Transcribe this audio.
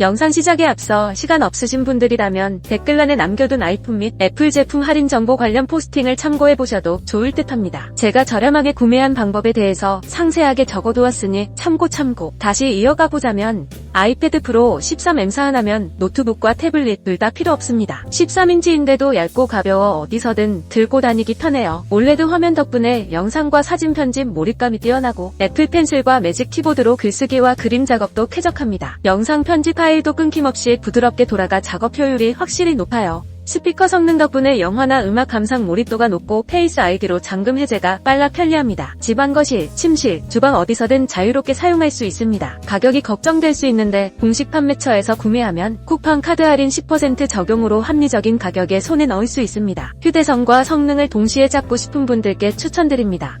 영상 시작에 앞서 시간 없으신 분들이라면 댓글란에 남겨둔 아이폰 및 애플 제품 할인 정보 관련 포스팅을 참고해보셔도 좋을 듯 합니다. 제가 저렴하게 구매한 방법에 대해서 상세하게 적어두었으니 참고 참고. 다시 이어가 보자면 아이패드 프로 13M 사은하면 노트북과 태블릿 둘 다 필요 없습니다. 13인치인데도 얇고 가벼워 어디서든 들고 다니기 편해요. 올레드 화면 덕분에 영상과 사진 편집 몰입감이 뛰어나고 애플 펜슬과 매직 키보드로 글쓰기와 그림 작업도 쾌적합니다. 영상 편집 파일도 끊김없이 부드럽게 돌아가 작업 효율이 확실히 높아요. 스피커 성능 덕분에 영화나 음악 감상 몰입도가 높고 페이스 아이디로 잠금 해제가 빨라 편리합니다. 집안 거실, 침실, 주방 어디서든 자유롭게 사용할 수 있습니다. 가격이 걱정될 수 있는데 공식 판매처에서 구매하면 쿠팡 카드 할인 10% 적용으로 합리적인 가격에 손에 넣을 수 있습니다. 휴대성과 성능을 동시에 잡고 싶은 분들께 추천드립니다.